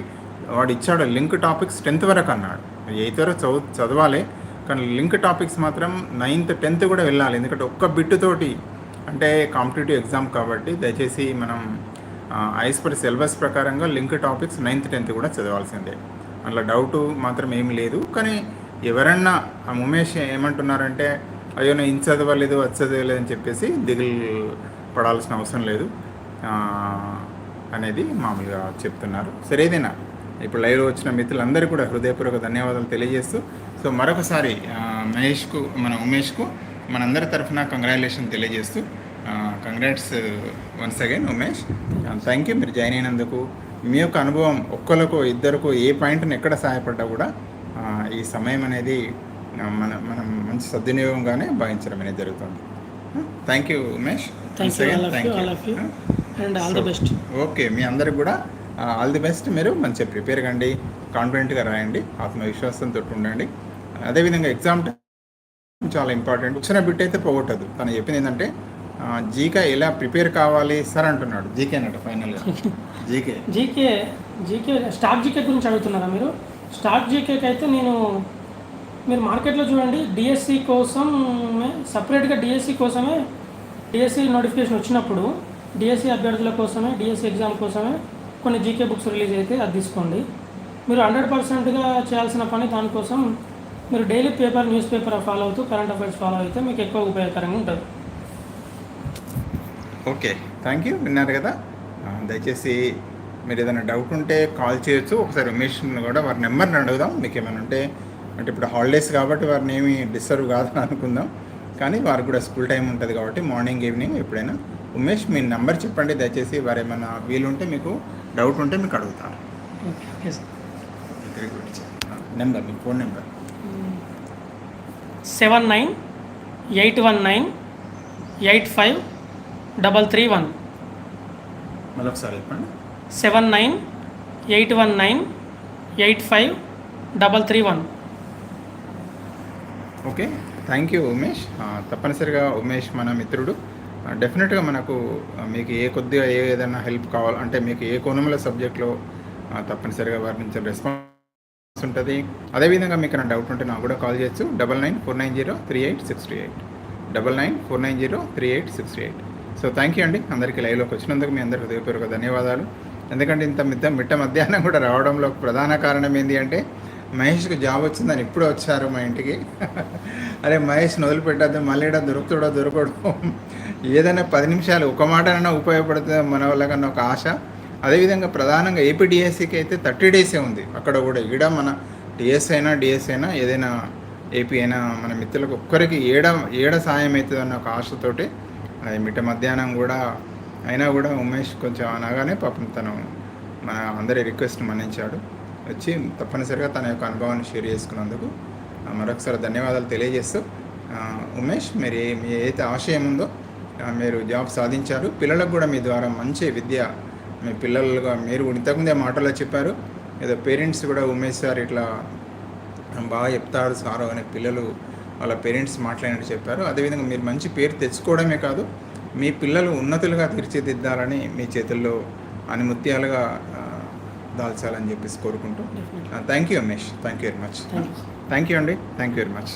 వాడు ఇచ్చాడు లింక్ టాపిక్స్ టెన్త్ వరకు అన్నాడు. ఎయిత్ వరకు చదువు చదవాలి. కానీ లింక్ టాపిక్స్ మాత్రం నైన్త్ టెన్త్ కూడా వెళ్ళాలి. ఎందుకంటే ఒక్క బిట్ తోటి అంటే కాంపిటేటివ్ ఎగ్జామ్ కాబట్టి దయచేసి మనం ఐస్ పర్ సిలబస్ ప్రకారంగా లింక్ టాపిక్స్ నైన్త్ టెన్త్ కూడా చదవాల్సిందే. అందులో డౌట్ మాత్రం ఏం లేదు. కానీ ఎవరన్నా ఆ ఉమేష్ ఏమంటున్నారంటే అయ్యో నేను ఇంత చదవలేదు అది చదవలేదు అని చెప్పేసి దిగులు పడాల్సిన అవసరం లేదు అనేది మామూలుగా చెప్తున్నారు. సరే ఏదైనా ఇప్పుడు లైవ్లో వచ్చిన మిత్రులందరికీ కూడా హృదయపూర్వక ధన్యవాదాలు తెలియజేస్తూ సో మరొకసారి మహేష్కు మన ఉమేష్కు మనందరి తరఫున కంగ్రాచులేషన్ తెలియజేస్తూ congrats once again Umesh. Thank you మీరు జాయిన్ అయినందుకు మీ యొక్క అనుభవం ఒక్కరికో ఇద్దరికో ఏ పాయింట్ని ఎక్కడ సహాయపడ్డా కూడా ఈ సమయం అనేది మన మనం మంచి సద్వినియోగంగానే భావించడం అనేది జరుగుతుంది. Thank you Umesh. ఓకే మీ అందరికి కూడా ఆల్ ది బెస్ట్ మీరు మంచిగా ప్రిపేర్ కండి కాన్ఫిడెంట్గా రాయండి ఆత్మవిశ్వాసంతో ఉండండి. అదేవిధంగా ఎగ్జామ్ చాలా ఇంపార్టెంట్ వచ్చిన బిట్ అయితే పోగొట్టదు. తను చెప్పింది ఏంటంటే జీకే ఎలా ప్రిపేర్ కావాలి సార్ అంటున్నాడు. జీకే అన్నట్టు ఫైనల్గా GK. GK GK stock GK గురించి అడుగుతున్నారా మీరు? స్టాక్ జీకేకి అయితే నేను మీరు మార్కెట్లో చూడండి డిఎస్సి కోసం సపరేట్గా డిఎస్సి కోసమే డిఎస్సి నోటిఫికేషన్ వచ్చినప్పుడు డిఎస్సి అభ్యర్థుల కోసమే డిఎస్సి ఎగ్జామ్ కోసమే కొన్ని జీకే బుక్స్ రిలీజ్ అయితే అది తీసుకోండి. మీరు హండ్రెడ్ పర్సెంట్గా చేయాల్సిన పని దానికోసం మీరు daily paper news paper follow అవుతూ కరెంట్ అఫైర్స్ ఫాలో అయితే మీకు ఎక్కువ ఉపయోగకరంగా ఉంటుంది. ఓకే. థ్యాంక్ యూ విన్నారు కదా. దయచేసి మీరు ఏదైనా డౌట్ ఉంటే కాల్ చేయొచ్చు. ఒకసారి ఉమేష్ని కూడా వారి నెంబర్ని అడుగుదాం. మీకు ఏమైనా ఉంటే అంటే ఇప్పుడు హాలిడేస్ కాబట్టి వారిని ఏమి డిస్టర్బ్ కాదని అనుకుందాం. కానీ వారికి కూడా స్కూల్ టైం ఉంటుంది కాబట్టి మార్నింగ్ ఈవినింగ్ ఎప్పుడైనా. ఉమేష్ మీ నెంబర్ చెప్పండి. దయచేసి వారు ఏమైనా వీలుంటే మీకు డౌట్ ఉంటే మీకు అడుగుతారు. నెంబర్ మీ phone number seven nine eight one nine eight five double three one మరొకసారి చెప్పండి. Seven nine eight one nine eight five double three one okay thank you Umesh. తప్పనిసరిగా ఉమేష్ మన మిత్రుడు. డెఫినెట్గా మనకు మీకు ఏ కొద్దిగా ఏదైనా హెల్ప్ కావాలి అంటే మీకు ఏ కోణంలో సబ్జెక్ట్లో తప్పనిసరిగా వారి నుంచి రెస్పాన్స్ ఉంటుంది. అదేవిధంగా మీకు నా డౌట్ ఉంటే నాకు కూడా కాల్ చేయొచ్చు. Double nine four nine zero three eight six three eight double nine four nine zero three eight six three eight so thank you అండి. అందరికీ లైవ్లోకి వచ్చినందుకు మీ అందరికీ హృదయపూర్వక ధన్యవాదాలు. ఎందుకంటే ఇంత మిద్ద మిట్ట మధ్యాహ్నం కూడా రావడంలో ప్రధాన కారణం ఏంటి అంటే మహేష్కి జాబ్ వచ్చిందని ఇప్పుడు వచ్చారు మా ఇంటికి. అరే మహేష్ని వదిలిపెట్టద్దు మళ్ళీ ఈడ దొరుకుతాడో దొరకడు. ఏదైనా పది నిమిషాలు ఒక మాటనైనా ఉపయోగపడుతుంది మన వాళ్ళకన్నా ఒక ఆశ? అదేవిధంగా ప్రధానంగా ఏపీ డిఎస్సికి అయితే థర్టీ డేసే ఉంది. అక్కడ కూడా ఈడ మన టిఎస్ అయినా డిఎస్ అయినా ఏదైనా ఏపీ అయినా మన మిత్రులకు ఒక్కరికి ఏడ ఏడ సాయం అవుతుంది అన్న ఒక ఆశతోటి అది మిట్ట మధ్యాహ్నం కూడా అయినా కూడా ఉమేష్ కొంచెం అనగానే పాపం తను మన అందరి రిక్వెస్ట్ మన్నించాడు. వచ్చి తప్పనిసరిగా తన యొక్క అనుభవాన్ని షేర్ చేసుకున్నందుకు మరొకసారి ధన్యవాదాలు తెలియజేస్తూ ఉమేష్ మీరు ఏ మీ ఏదైతే ఆశయం ఉందో మీరు జాబ్ సాధించారు. పిల్లలకు కూడా మీ ద్వారా మంచి విద్య మీ పిల్లలుగా మీరు ఇంతకుముందే మాటలో చెప్పారు. ఏదో పేరెంట్స్ కూడా ఉమేష్ సార్ ఇట్లా బాగా చెప్తాడు సారు అనే పిల్లలు వాళ్ళ పేరెంట్స్ మాట్లాడినట్టు చెప్పారు. అదేవిధంగా మీరు మంచి పేరు తెచ్చుకోవడమే కాదు మీ పిల్లలు ఉన్నతులుగా తీర్చిదిద్దాలని మీ చేతుల్లో అనిముత్యాలుగా దాల్చాలని చెప్పేసి కోరుకుంటూ thank you Umesh thank you very much thank you అండి. Thank you very much